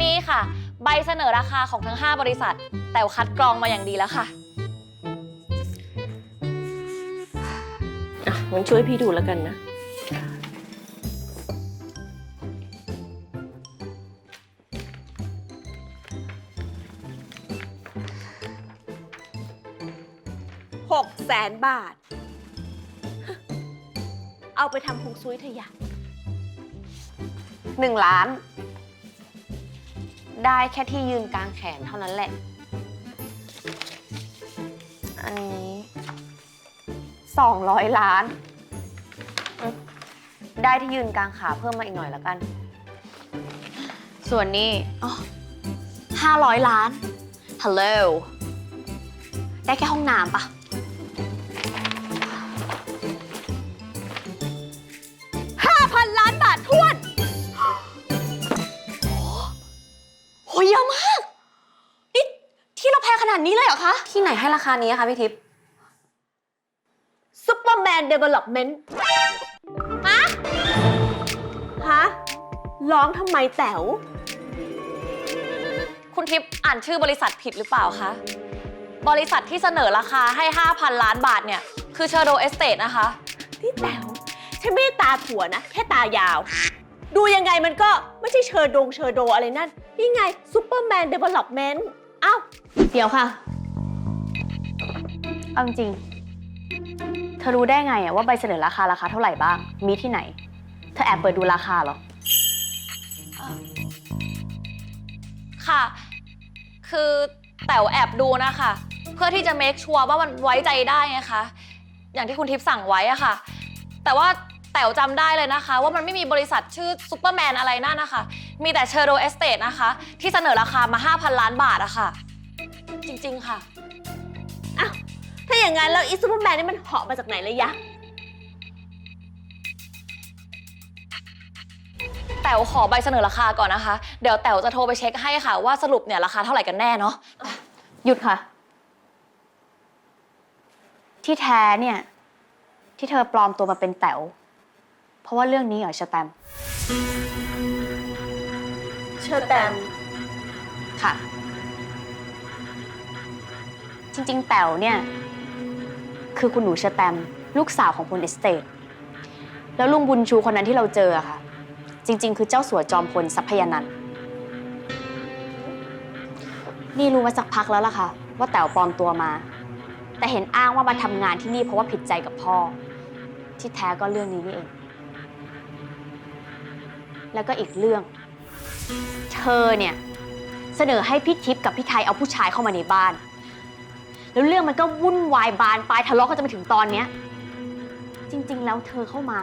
นี่ค่ะ ใบเสนอราคาของทั้ง 5 บริษัท แต่คัดกรองมาอย่างดีแล้วค่ะ อะงั้นช่วยพี่ดูแล้วกันนะ หกแสนบาท เอาไปทำฮวงซุยเถอะอยากหนึ่งล้าน ได้แค่ที่ยืนกลางแขนเท่านั้นแหละ อันนี้สองร้อยล้านอืมได้ที่ยืนกลางขาเพิ่มมาอีกหน่อยแล้วกัน ส่วนนี้ห้าร้อยล้าน ฮัลโหล ได้แค่ห้องน้ำปะ เยอะมาก นี่ที่เราแพงขนาดนี้เลยเหรอคะ ที่ไหนให้ราคานี้อะคะพี่ทิพย์ซุปเปอร์แมนเดเวล็อปเมนต์ฮะ ฮะ ร้องทำไมแต๋ว คุณทิพย์อ่านชื่อบริษัทผิดหรือเปล่าคะ บริษัทที่เสนอราคาให้ 5,000 ล้านบาทเนี่ย คือเชอร์โดเอสเตทนะคะที่แต๋วฉันไม่ได้ตาถั่วนะ แค่ตายาว ดูยังไงมันก็ไม่ใช่เชอร์ดงเชอร์โดอะไรนั่น นี่ไงซุปเปอร์แมนเดเวล็อปเมนต์เอ้าเดี๋ยวค่ะ เอาจริงๆเธอรู้ได้ไงอะว่าใบเสนอราคาราคาเท่าไหร่บ้าง มีที่ไหน เธอแอบเปิดดูราคาเหรอ ค่ะ คือแต๋วแอบดูนะคะ เพื่อที่จะเมคชัวร์ว่ามันไว้ใจได้ไงคะ อย่างที่คุณทิพย์สั่งไว้อะค่ะ แต่ว่า แต๋วจำได้เลยนะคะ ว่ามันไม่มีบริษัทชื่อซูเปอร์แมนอะไรนั่นนะคะ มีแต่เชอร์โดเอสเตทนะคะ ที่เสนอราคามา 5,000 ล้านบาทอะค่ะ จริงๆค่ะ อ้าวถ้าอย่างนั้นแล้วอีซูเปอร์แมนนี่มันเหาะมาจากไหนเลยยะ แต๋วขอใบเสนอราคาก่อนนะคะ เดี๋ยวแต๋วจะโทรไปเช็คให้ค่ะ ว่าสรุปเนี่ยราคาเท่าไหร่กันแน่เนาะหยุดค่ะ ที่แท้เนี่ย ที่เธอปลอมตัวมาเป็นแต๋ว เพราะว่าเรื่องนี้เหรอชะแตมป์เชอร์แตมค่ะ จริง ๆ แต๋วเนี่ย คือคุณหนูชะแตมป์ลูกสาวของพลเอสเตทแล้วลุงบุญชูคนนั้นที่เราเจออะค่ะ จริง ๆ คือเจ้าสัวจอมพลทรัพยานันท์นี่รู้มาสักพักแล้วล่ะค่ะ ว่าแต๋วปลอมตัวมา แต่เห็นอ้างว่ามาทำงานที่นี่เพราะว่าผิดใจกับพ่อ ที่แท้ก็เรื่องนี้นี่เอง แล้วก็อีกเรื่อง เธอเนี่ย เสนอให้พี่ทิพย์กับพี่ไทยเอาผู้ชายเข้ามาในบ้าน แล้วเรื่องมันก็วุ่นวายบานปลายทะเลาะกันจนมาถึงตอนเนี้ย จริง ๆ แล้วเธอเข้ามา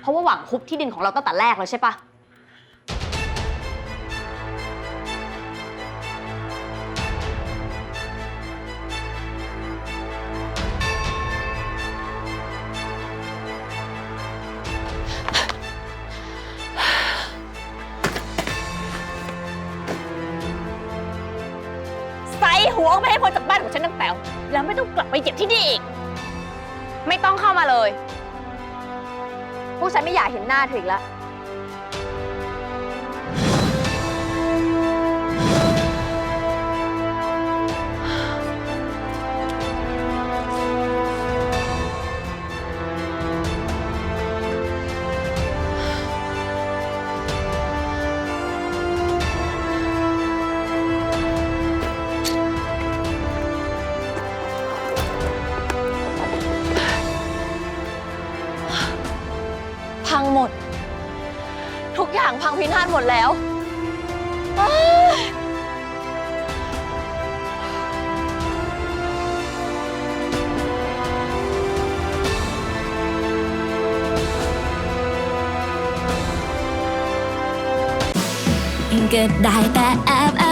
เพราะว่าหวังคุบที่ดินของเราตั้งแต่แรกแล้วใช่ปะ หัวออกไปให้พ้นจากบ้านของฉันตั้งแต๋วแล้วไม่ต้องกลับไปเหยียบที่นี่อีก ไม่ต้องเข้ามาเลย พวกฉันไม่อยากเห็นหน้าเธออีกแล้ว ทุกอย่างพังพินาศหมดแล้วเอ้ยก็ได้แต่แอบแอบ